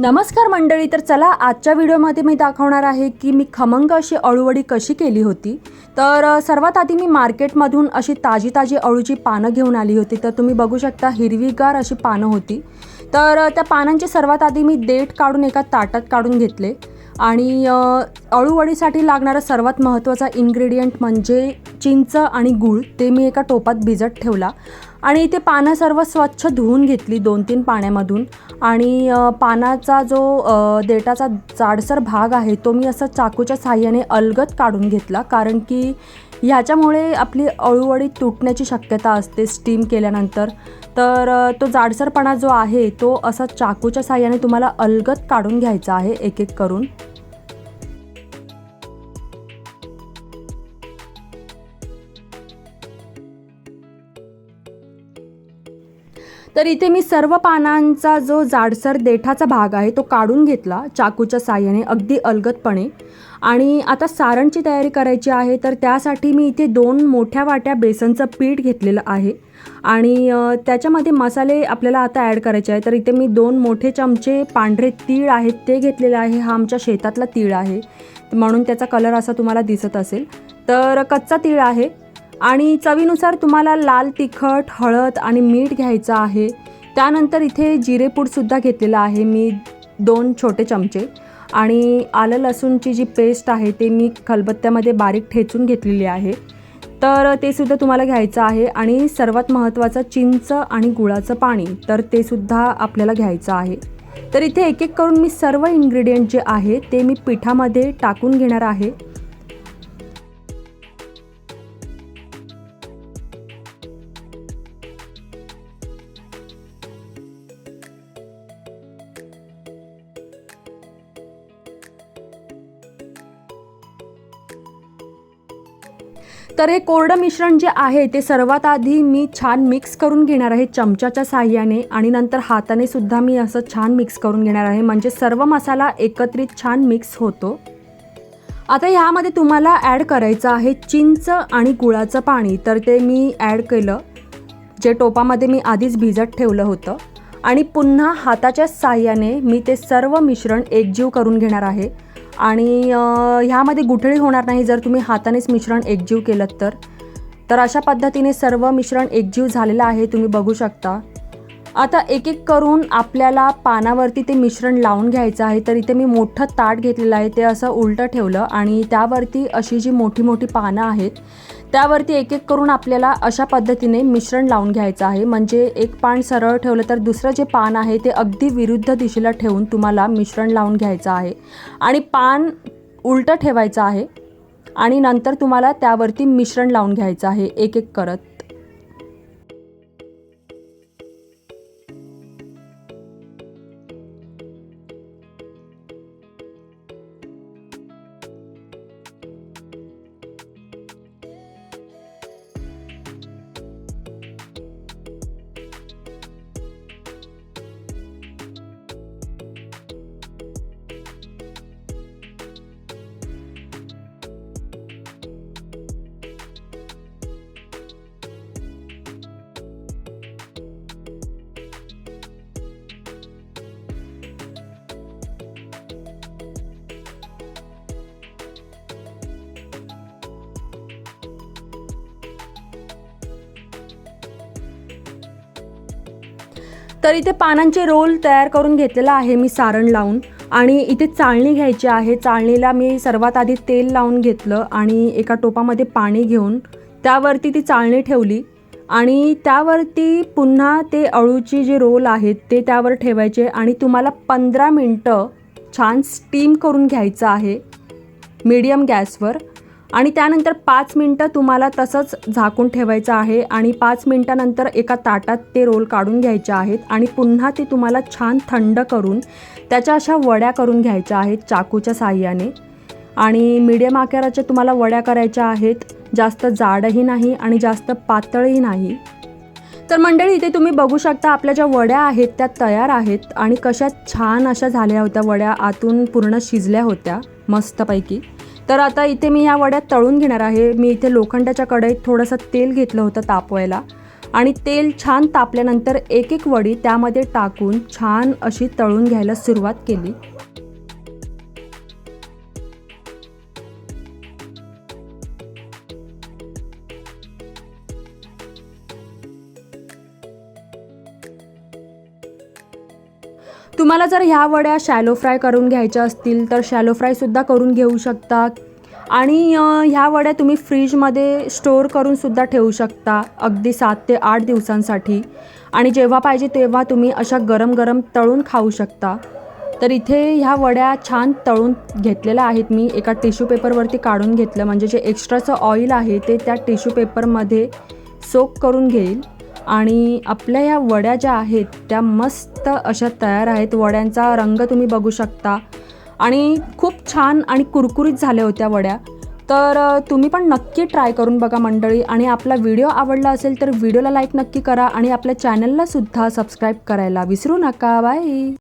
नमस्कार मंडळी तर चला आजच्या व्हिडिओमध्ये मी दाखवणार आहे की मी खमंग अशी अळूवडी कशी केली होती. तर सर्वात आधी मी मार्केटमधून अशी ताजी ताजी अळूची पानं घेऊन आली होती. तर तुम्ही बघू शकता हिरवीगार अशी पानं होती. तर त्या पानांची सर्वात आधी मी देठ काढून एका ताटात काढून घेतले. आणि अळूवडीसाठी लागणारा सर्वात महत्त्वाचा इन्ग्रेडियंट म्हणजे चिंच आणि गूळ ते मी एका टोपात भिजत ठेवला आणि ते पानं सर्व स्वच्छ धुवून घेतली दोन तीन पाण्यामधून. आणि पानाचा जो देटाचा देठाचा जाडसर भाग आहे तो मी असं चाकूच्या साह्याने अलगत काढून घेतला. कारण की ह्याच्यामुळे आपली अळूवळी तुटण्याची शक्यता असते स्टीम केल्यानंतर. तर तो जाडसरपणा जो आहे तो असा चाकूच्या साह्याने तुम्हाला अलगत काढून घ्यायचा आहे एक एक करून. तर इथे मी सर्व पानांचा जो जाडसर देठाचा भाग आहे तो काढून घेतला चाकूच्या साह्याने अगदी अलगदपणे. आणि आता सारणची तयारी करायची आहे तर त्यासाठी मी इथे दोन मोठ्या वाट्या बेसनचं पीठ घेतलेलं आहे. आणि त्याच्यामध्ये मसाले आपल्याला आता ॲड करायचे आहे तर इथे मी दोन मोठे चमचे पांढरे तीळ आहेत ते घेतलेले आहे. हा आमच्या शेतातला तीळ आहे. म्हणून त्याचा कलर असा तुम्हाला दिसत असेल. तर कच्चा तीळ आहे. आणि चवीनुसार तुम्हाला लाल तिखट हळद आणि मीठ घ्यायचं आहे. त्यानंतर इथे जिरेपूडसुद्धा घेतलेलं आहे मी दोन छोटे चमचे. आणि आलं लसूणची जी पेस्ट आहे ते मी खलबत्त्यामध्ये बारीक ठेचून घेतलेली आहे. तर ते सुद्धा तुम्हाला घ्यायचं आहे आणि सर्वात महत्त्वाचं चिंच आणि गुळाचं पाणी तर ते सुद्धा आपल्याला घ्यायचं आहे. तर इथे एक एक करून मी सर्व इन्ग्रेडियंट जे आहे ते मी पिठामध्ये टाकून घेणार आहे. तर हे कोरडं मिश्रण जे आहे ते सर्वात आधी मी छान मिक्स करून घेणार आहे चमच्याच्या साह्याने आणि नंतर हाताने सुद्धा मी असं छान मिक्स करून घेणार आहे. म्हणजे सर्व मसाला एकत्रित छान मिक्स होतो. आता ह्यामध्ये तुम्हाला ॲड करायचं आहे चिंच आणि गुळाचं पाणी. तर ते मी ॲड केलं जे टोपामध्ये मी आधीच भिजत ठेवलं होतं. आणि पुन्हा हाताच्या साह्याने मी ते सर्व मिश्रण एकजीव करून घेणार आहे. आणि ह्यामध्ये गुठळी होणार नाही. जर तुम्ही हातानेच मिश्रण एकजीव केलं तर. तर अशा पद्धतीने सर्व मिश्रण एकजीव झालेलं आहे तुम्ही बघू शकता. आता एक एक करून आपल्याला पानावरती ते मिश्रण लावून घ्यायचं आहे तर इथे मी मोठं ताट घेतलेलं आहे ते असं उलटं ठेवलं आणि त्यावरती अशी जी मोठी मोठी पानं आहेत त्यावरती एक एक करून आपल्याला अशा पद्धतीने मिश्रण लावून घ्यायचं आहे. म्हणजे एक पान सरळ ठेवलं तर दुसरं जे पान आहे ते अगदी विरुद्ध दिशेला ठेवून तुम्हाला मिश्रण लावून घ्यायचं आहे. आणि पान उलटं ठेवायचं आहे आणि नंतर तुम्हाला त्यावरती मिश्रण लावून घ्यायचं आहे एक एक करत. तर इथे पानांचे रोल तयार करून घेतलेला आहे मी सारण लावून. आणि इथे चाळणी घ्यायची आहे. चाळणीला मी सर्वात आधी तेल लावून घेतलं आणि एका टोपामध्ये पाणी घेऊन त्यावरती ती चाळणी ठेवली. आणि त्यावरती पुन्हा ते अळूची जे रोल आहेत ते त्यावर ठेवायचे आणि तुम्हाला पंधरा मिनटं छान स्टीम करून घ्यायचं आहे. मीडियम गॅसवर. आणि त्यानंतर पाच मिनटं तुम्हाला तसंच झाकून ठेवायचं आहे आणि पाच मिनटानंतर एका ताटात ते रोल काढून घ्यायचे आहेत आणि पुन्हा ते तुम्हाला छान थंड करून त्याच्या अशा वड्या करून घ्यायच्या आहेत चाकूच्या साह्याने. आणि मीडियम आकाराच्या तुम्हाला वड्या करायच्या आहेत. जास्त जाडही नाही आणि जास्त पातळही नाही. तर मंडळी इथे तुम्ही बघू शकता आपल्या ज्या वड्या आहेत त्या तयार आहेत आणि कशा छान अशा झाल्या होत्या वड्या आतून पूर्ण शिजल्या होत्या मस्तपैकी. तर आता इथे मी ह्या वड्या तळून घेणार आहे. मी इथे लोखंडाच्या कढईत थोडंसं तेल घेतलं होतं तापवायला. आणि तेल छान तापल्यानंतर एक एक वडी त्यामध्ये टाकून छान अशी तळून घ्यायला सुरुवात केली. तुम्हाला जर ह्या वड्या शॅलो फ्राय करून घ्यायच्या असतील तर शॅलो फ्रायसुद्धा करून घेऊ शकता. आणि ह्या वड्या तुम्ही फ्रीजमध्ये स्टोअर करूनसुद्धा ठेवू शकता अगदी सात ते आठ दिवसांसाठी. आणि जेव्हा पाहिजे तेव्हा तुम्ही अशा गरम गरम तळून खाऊ शकता. तर इथे ह्या वड्या छान तळून घेतलेल्या आहेत मी. एका टिश्यू पेपरवरती काढून घेतलं. म्हणजे जे एक्स्ट्राचं ऑइल आहे ते त्या टिश्यू पेपरमध्ये सोक करून घेईल. आणि आपल्या या वड्या ज्या आहेत त्या मस्त अशा तयार आहेत. वड्यांचा रंग तुम्ही बघू शकता. आणि खूप छान आणि कुरकुरीत झाल्या होत्या वड्या. तर तुम्ही पण नक्की ट्राय करून बघा मंडळी. आणि आपला व्हिडिओ आवडला असेल तर व्हिडिओला लाईक नक्की करा. आणि आपल्या चॅनललासुद्धा सबस्क्राईब करायला विसरू नका. बाय!